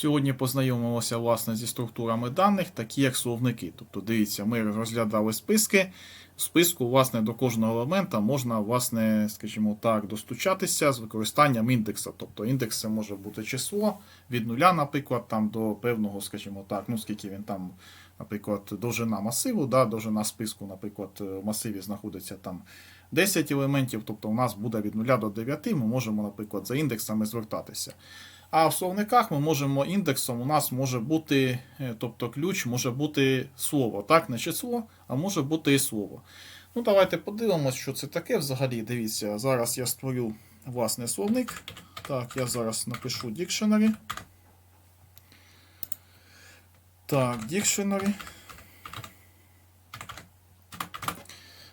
Сьогодні познайомилися власне зі структурами даних, такі як словники. Тобто, дивіться, ми розглядали списки. В списку, власне, до кожного елемента можна, власне, скажімо так, достучатися з використанням індекса. Тобто індекс це може бути число від нуля, наприклад, там до певного, скажімо так, ну скільки він там, наприклад, довжина масиву, да, довжина списку, наприклад, в масиві знаходиться там 10 елементів, тобто у нас буде від 0 до 9, ми можемо, наприклад, за індексами звертатися. А в словниках ми можемо індексом, у нас може бути, е, тобто ключ може бути слово, так, не число, а може бути і слово. Ну, давайте подивимось, що це таке взагалі. Дивіться, зараз я створю власний словник. Так, я зараз напишу dictionary. Так, dictionary.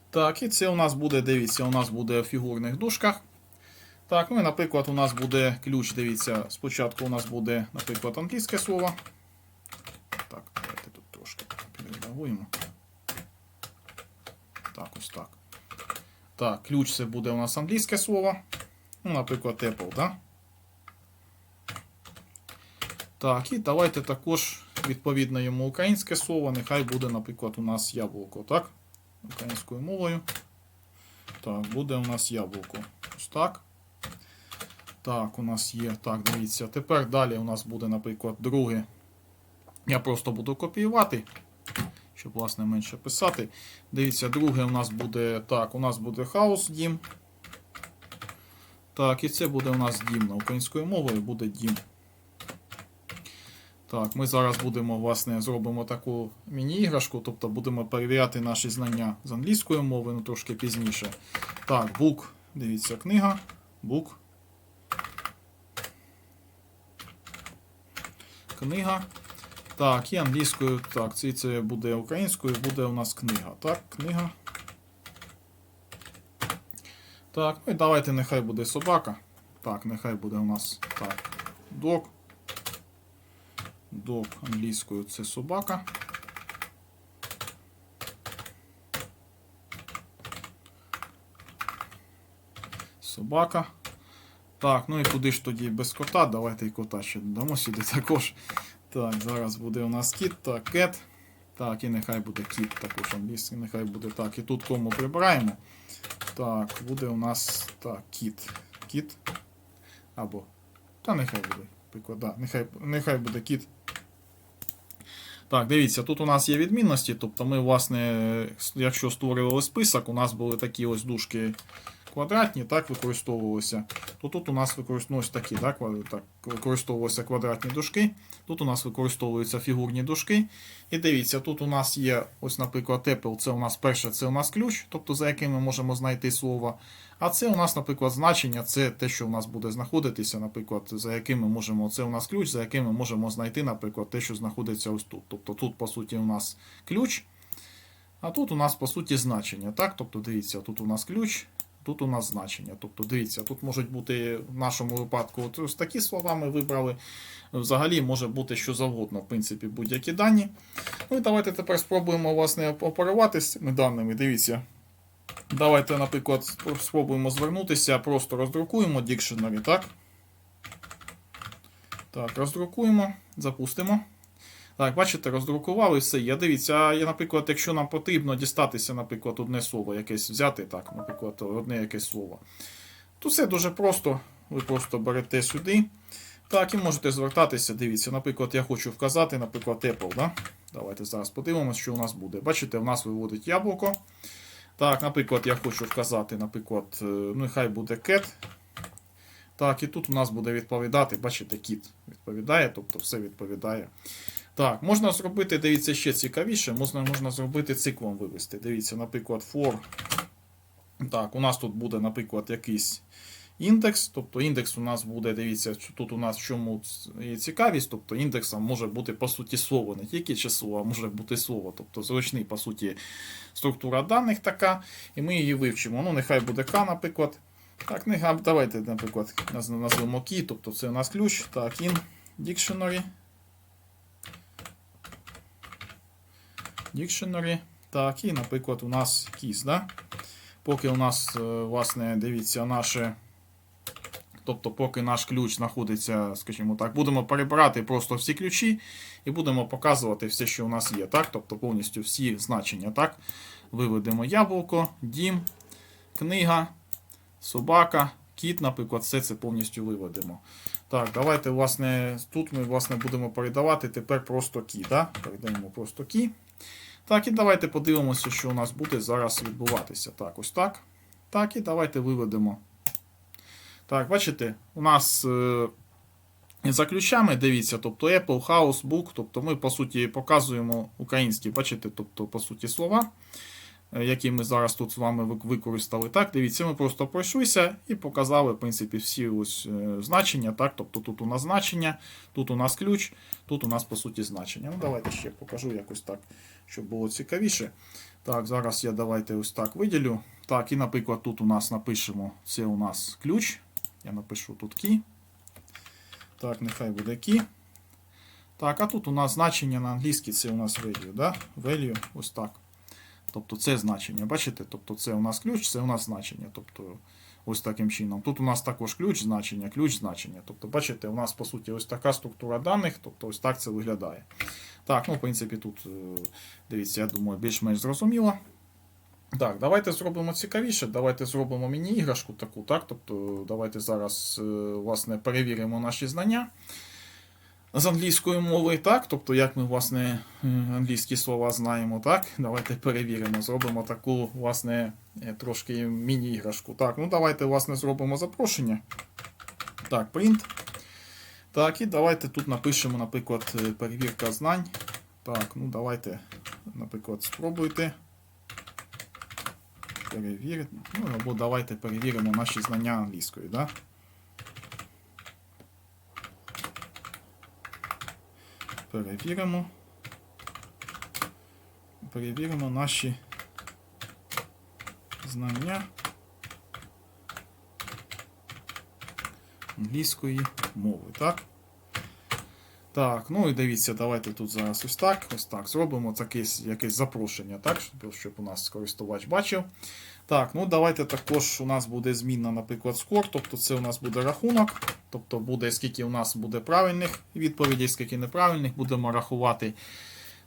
Так, і це у нас буде, дивіться, у нас буде в фігурних дужках. Так, ну і, наприклад, у нас буде ключ, дивіться, спочатку у нас буде, наприклад, англійське слово. Так, давайте тут трошки підредагуємо. Так, ось так. Так, ключ це буде у нас англійське слово. Ну, наприклад, Apple, да? Так, і давайте також відповідно йому українське слово. Нехай буде, наприклад, у нас яблуко, так? Українською мовою. Так, буде у нас яблуко. Ось так. Так, у нас є. Так, дивіться. Тепер далі у нас буде, наприклад, друге. Я просто буду копіювати, щоб, власне, менше писати. Дивіться, друге у нас буде. Так, у нас буде хаус дім. Так, і це буде у нас дім. На українською мовою буде дім. Так, ми зараз будемо, власне, зробимо таку міні-іграшку, тобто будемо перевіряти наші знання з англійської мови, ну трошки пізніше. Так, бук, дивіться, книга, бук. Книга. Так, і англійською. Так, це, це буде українською, буде у нас книга. Так, книга. Так, ну і давайте нехай буде собака. Так, нехай буде у нас так. Dog. Dog англійською це собака. Собака. Так, ну і куди ж тоді без кота? Давайте і кота ще додамо сюди також. Так, зараз буде у нас кіт, так, кет. Так, і нехай буде кіт також англійський, нехай буде так. І тут кому прибираємо. Так, буде у нас так, кіт. Кіт. Або. Та нехай буде. Приклад, нехай, нехай буде кіт. Так, дивіться, тут у нас є відмінності. Тобто ми, власне, якщо створювали список, у нас були такі ось дужки квадратні, так використовувалися. То тут у нас використовуються такі, так, так, використовувалися квадратні дужки. Тут у нас використовуються фігурні дужки. І дивіться, тут у нас є, ось, наприклад, Apple, це у нас перше, це у нас ключ, тобто за яким ми можемо знайти слово. А це у нас, наприклад, значення, це те, що у нас буде знаходитися, наприклад, за яким ми можемо, це у нас ключ, за яким ми можемо знайти, наприклад, те, що знаходиться ось тут. Тобто тут, по суті, у нас ключ. А тут у нас, по суті, значення. Так? Тобто, дивіться, тут у нас ключ, тут у нас значення. Тобто, дивіться, тут можуть бути в нашому випадку от ось такі слова ми вибрали. Взагалі може бути що завгодно, в принципі, будь-які дані. Ну і давайте тепер спробуємо власне, оперувати з цими даними. Дивіться. Давайте, наприклад, спробуємо звернутися, просто роздрукуємо Dictionary, так? Так, роздрукуємо, запустимо. Так, бачите, роздрукували все. Я дивіться, я, наприклад, якщо нам потрібно дістатися, наприклад, одне слово якесь взяти, так, наприклад, одне якесь слово, то все дуже просто. Ви просто берете сюди. Так, і можете звертатися. Дивіться, наприклад, я хочу вказати, наприклад, Apple. Да? Давайте зараз подивимося, що у нас буде. Бачите, в нас виводить яблуко. Так, наприклад, я хочу вказати, наприклад, е, ну нехай буде cat. Так, і тут у нас буде відповідати, бачите, кіт відповідає, тобто все відповідає. Так, можна зробити, дивіться, ще цікавіше, можна можна зробити циклом вивести. Дивіться, наприклад, for. Так, у нас тут буде, наприклад, якийсь індекс. Тобто індекс у нас буде, дивіться, тут у нас в чому є цікавість, тобто індексом може бути, по суті, слово, не тільки число, а може бути слово. Тобто зручний, по суті, структура даних така. І ми її вивчимо. Ну, нехай буде К, наприклад. Так, нехай, давайте, наприклад, назвемо key, тобто це у нас ключ. Так, in dictionary. Dictionary. Так, і, наприклад, у нас keys, да? Поки у нас, власне, дивіться, наше Тобто, поки наш ключ знаходиться, скажімо так, будемо перебирати просто всі ключі і будемо показувати все, що у нас є. Так? Тобто повністю всі значення. Так? Виведемо яблуко, дім, книга, собака, кіт, наприклад, все це повністю виведемо. Так, давайте, власне, тут ми власне, будемо передавати тепер просто кі. Да? Передаємо просто кі. Так, і давайте подивимося, що у нас буде зараз відбуватися. Так, ось так. Так, і давайте виведемо. Так, бачите, у нас е, за ключами, дивіться, тобто Apple, House, Book, тобто ми, по суті, показуємо українські, бачите, тобто, по суті, слова, які ми зараз тут з вами використали. Так, дивіться, ми просто пройшлися і показали, в принципі, всі ось е, значення. Так, тобто тут у нас значення, тут у нас ключ, тут у нас, по суті, значення. Ну, давайте ще покажу якось так, щоб було цікавіше. Так, зараз я давайте ось так виділю. Так, і, наприклад, тут у нас напишемо, це у нас ключ. Я напишу тут key. Так, нехай буде key. Так, а тут у нас значення на англійській це у нас value. Да? Value, ось так. Тобто це значення. Бачите? Тобто це у нас ключ, це у нас значення. Тобто ось таким чином. Тут у нас також ключ значення, ключ значення. Тобто, бачите, у нас по суті ось така структура даних, тобто ось так це виглядає. Так, ну, в принципі, тут, е, дивіться, я думаю, більш-менш зрозуміло. Так, давайте зробимо цікавіше. Давайте зробимо міні-іграшку таку, так? Тобто, давайте зараз, е, власне, перевіримо наші знання з англійської мови, так? Тобто, як ми, власне, е, англійські слова знаємо, так? Давайте перевіримо, зробимо таку, власне, е, трошки міні-іграшку. Так, ну давайте, власне, зробимо запрошення. Так, print. Так, і давайте тут напишемо, наприклад, е, перевірка знань. Так, ну давайте, наприклад, спробуйте. Перевірити. Ну, або давайте перевіримо наші знання англійської, да? Перевіримо. Перевіримо наші знання англійської мови, так? Так, ну і дивіться, давайте тут зараз ось так, ось так зробимо таке якесь запрошення, так, щоб у нас користувач бачив. Так, ну давайте також у нас буде змінна, наприклад, скор, тобто це у нас буде рахунок, тобто буде скільки у нас буде правильних відповідей, скільки неправильних, будемо рахувати.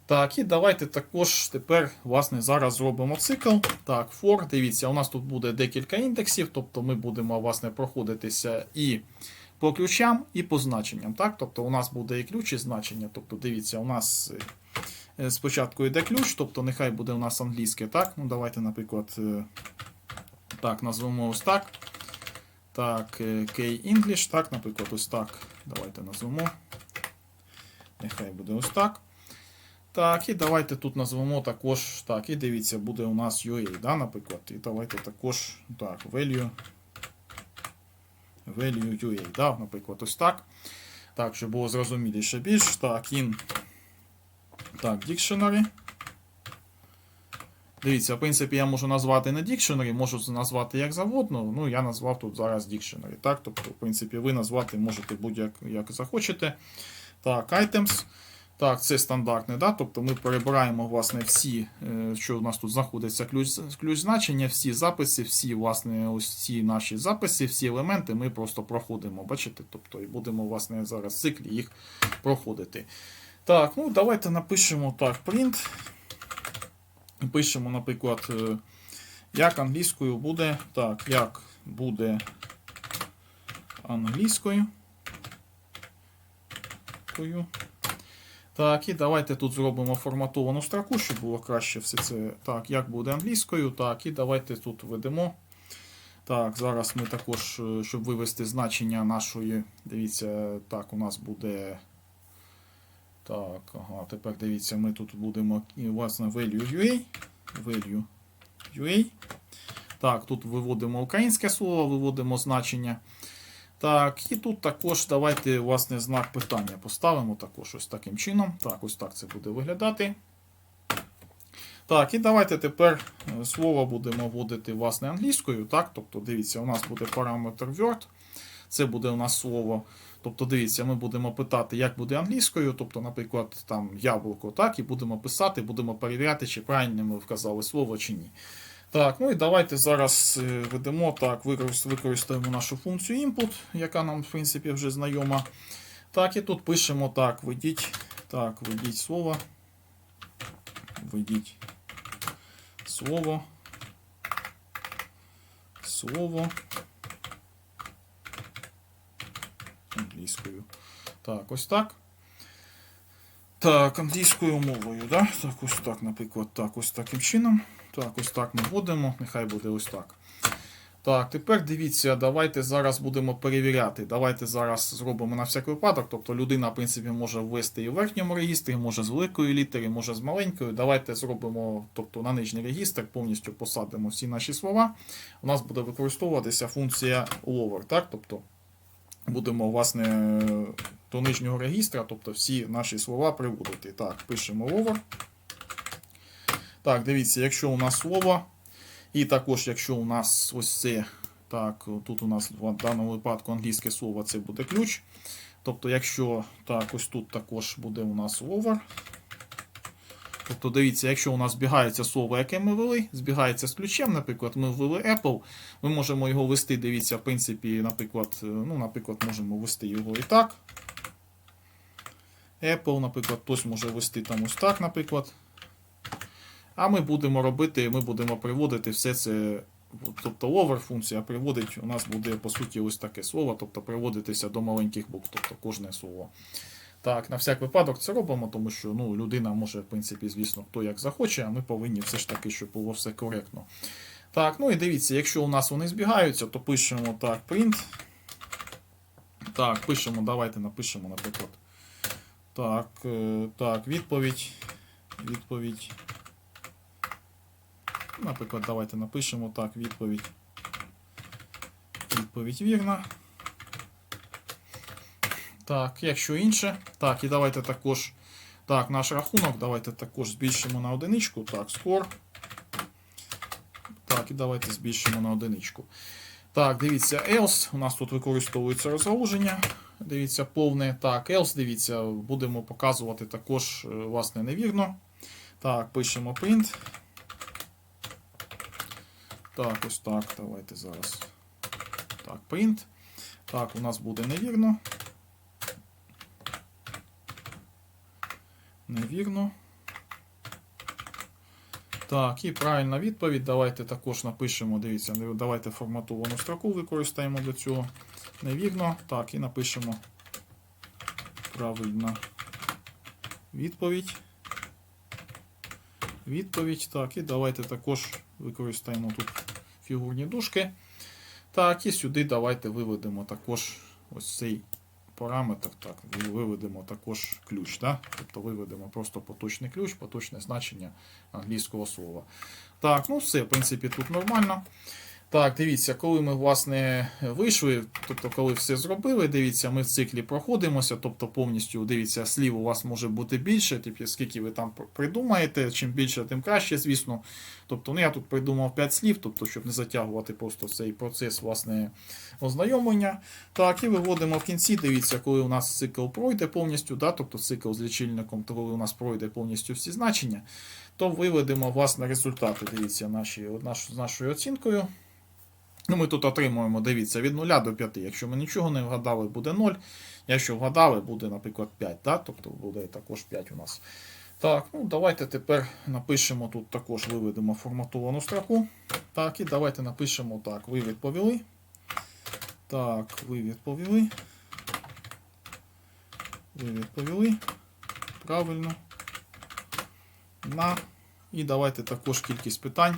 Так, і давайте також тепер, власне, зараз зробимо цикл. Так, for, дивіться, у нас тут буде декілька індексів, тобто ми будемо, власне, проходитися і по ключам, і по значенням. Так? Тобто у нас буде і ключ, і значення. Тобто, дивіться, у нас спочатку йде ключ, тобто нехай буде у нас англійське. Так, ну давайте, наприклад, е, так, назвемо ось так. Так, е, K-English, так, наприклад, ось так. Давайте назвемо. Нехай буде ось так. Так, і давайте тут назвемо також. Так, і дивіться, буде у нас UA, да, наприклад. І давайте також так, value. Value UA, да, наприклад, ось так. Так, щоб було зрозуміліше більш. Так, in. Так, dictionary. Дивіться, в принципі, я можу назвати не dictionary, можу назвати як завгодно. Ну, я назвав тут зараз dictionary. Так, тобто, в принципі, ви назвати можете будь-як як захочете. Так, items. Так, це стандартне, да? тобто ми перебираємо власне, всі, е, що у нас тут знаходиться ключ, ключ значення, всі записи, всі власне, ось ці наші записи, всі елементи ми просто проходимо. Бачите? Тобто, і будемо власне, зараз в циклі їх проходити. Так, ну давайте напишемо так, print. Пишемо, наприклад, е, як англійською буде. Так, як буде англійською. Так, і давайте тут зробимо форматовану строку, щоб було краще все це. Так, як буде англійською. Так, і давайте тут введемо. Так, зараз ми також, е, щоб вивести значення нашої. Дивіться, так, у нас буде. Так, ага, тепер дивіться, ми тут будемо власне value UA. Value Так, тут виводимо українське слово, виводимо значення. Так, і тут також давайте власне знак питання поставимо також ось таким чином. Так, ось так це буде виглядати. Так, і давайте тепер е, слово будемо вводити власне англійською. Так, тобто, дивіться, у нас буде параметр word. Це буде у нас слово. Тобто, дивіться, ми будемо питати, як буде англійською. Тобто, наприклад, там яблуко, так, і будемо писати, будемо перевіряти, чи правильно ми вказали слово чи ні. Так, ну і давайте зараз е, ведемо так, використаємо нашу функцію input, яка нам, в принципі, вже знайома. Так, і тут пишемо так, введіть, так, введіть слово. Введіть слово. Слово. Англійською. Так, ось так. Так, англійською мовою, да? Так, ось так, наприклад, так, ось таким чином. Так, ось так ми вводимо, нехай буде ось так. Так, тепер дивіться, давайте зараз будемо перевіряти. Давайте зараз зробимо на всяк випадок. Тобто людина, в принципі, може ввести і в верхньому регістрі, може з великої літери, може з маленької. Давайте зробимо, тобто на нижній регістр, повністю посадимо всі наші слова. У нас буде використовуватися функція lower, так? Тобто будемо, власне, до нижнього регістра, тобто всі наші слова приводити. Так, пишемо lower. Так, дивіться, якщо у нас слово, і також, якщо у нас ось це, так, тут у нас в даному випадку англійське слово це буде ключ. Тобто, якщо так, ось тут також буде у нас over. Тобто, дивіться, якщо у нас збігається слово, яке ми ввели, збігається з ключем, наприклад, ми ввели Apple, ми можемо його ввести, дивіться, в принципі, наприклад, е, ну, наприклад, можемо ввести його і так. Apple, наприклад, хтось може ввести там ось так, наприклад. А ми будемо робити, ми будемо приводити все це. Тобто over функція приводить, у нас буде по суті ось таке слово, тобто приводитися до маленьких букв, тобто кожне слово. Так, на всяк випадок це робимо, тому що ну, людина може, в принципі, звісно, хто як захоче, а ми повинні все ж таки, щоб було все коректно. Так, ну і дивіться, якщо у нас вони збігаються, то пишемо так, print. Так, пишемо, давайте напишемо, наприклад. Так, е, так, відповідь. Відповідь. Наприклад, давайте напишемо так, відповідь. Відповідь вірна. Так, якщо інше. Так, і давайте також. Так, наш рахунок. Давайте також збільшимо на одиничку. Так, скор. Так, і давайте збільшимо на одиничку. Так, дивіться, else. У нас тут використовується розгалуження. Дивіться, повне. Так, else, дивіться, будемо показувати також, е, власне, невірно. Так, пишемо print. Так, ось так. Давайте зараз. Так, print. Так, у нас буде невірно. Невірно. Так, і правильна відповідь. Давайте також напишемо. Дивіться, давайте форматовану строку використаємо для цього. Невірно. Так, і напишемо правильна відповідь. Відповідь. Так, і давайте також використаємо тут фігурні дужки. Так, і сюди давайте виведемо також ось цей параметр. Так, виведемо також ключ. Да? Тобто виведемо просто поточний ключ, поточне значення англійського слова. Так, ну все, в принципі, тут нормально. Так, дивіться, коли ми, власне, вийшли, тобто, коли все зробили, дивіться, ми в циклі проходимося, тобто повністю дивіться, слів у вас може бути більше, тобто, скільки ви там придумаєте, чим більше, тим краще, звісно. Тобто, ну, я тут придумав 5 слів, тобто, щоб не затягувати просто цей процес власне, ознайомлення. Так, і виводимо в кінці, дивіться, коли у нас цикл пройде повністю, да, тобто цикл з лічильником, то коли у нас пройде повністю всі значення, то виведемо власне результати. Дивіться, наші, наш, з нашою оцінкою. Ну, Ми тут отримуємо, дивіться, від 0 до 5. Якщо ми нічого не вгадали, буде 0. Якщо вгадали, буде, наприклад, 5. Да? Тобто буде також 5 у нас. Так, ну давайте тепер напишемо тут також виведемо форматовану строку. Так, і давайте напишемо так. Ви відповіли. Так, ви відповіли. Ви відповіли. Правильно. На. І давайте також кількість питань.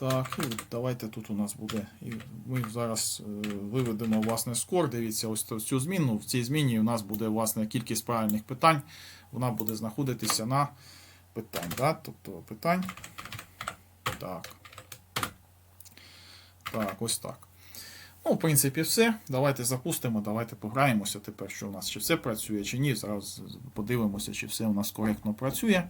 Так, і давайте тут у нас буде. І ми зараз е, виведемо власне скор. Дивіться, ось цю зміну. В цій зміні у нас буде власне кількість правильних питань. Вона буде знаходитися на питань. Да? Тобто питань. Так. Так, ось так. Ну, в принципі, все. Давайте запустимо, давайте пограємося тепер, що у нас чи все працює, чи ні. Зараз подивимося, чи все у нас коректно працює.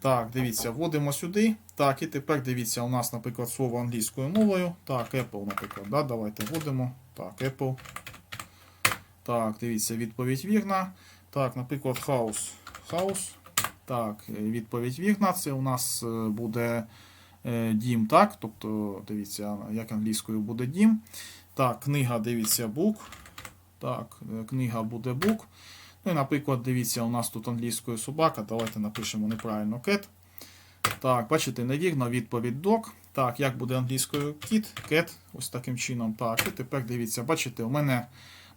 Так, дивіться, вводимо сюди. Так, і тепер дивіться, у нас, наприклад, слово англійською мовою. Так, Apple, наприклад. Да, Давайте вводимо. Так, Apple. Так, дивіться, відповідь вірна. Так, наприклад, house. House. Так, відповідь вірна. Це у нас е, буде е, дім, так? Тобто, дивіться, як англійською буде дім. Так, книга, дивіться, book. Так, е, книга буде book. Ну наприклад, дивіться, у нас тут англійською собака. Давайте напишемо неправильно cat. Так, бачите, невірно, відповідь dog. Так, як буде англійською кіт, cat, ось таким чином. Так, і тепер дивіться, бачите, у мене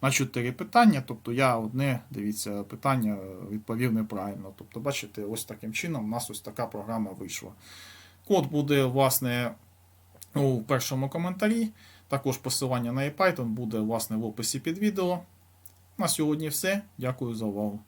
на 4 питання, тобто я одне, дивіться, питання відповів неправильно. Тобто, бачите, ось таким чином у нас ось така програма вийшла. Код буде, власне, у першому коментарі. Також посилання на ePython буде, власне, в описі під відео. На сьогодні все. Дякую за увагу.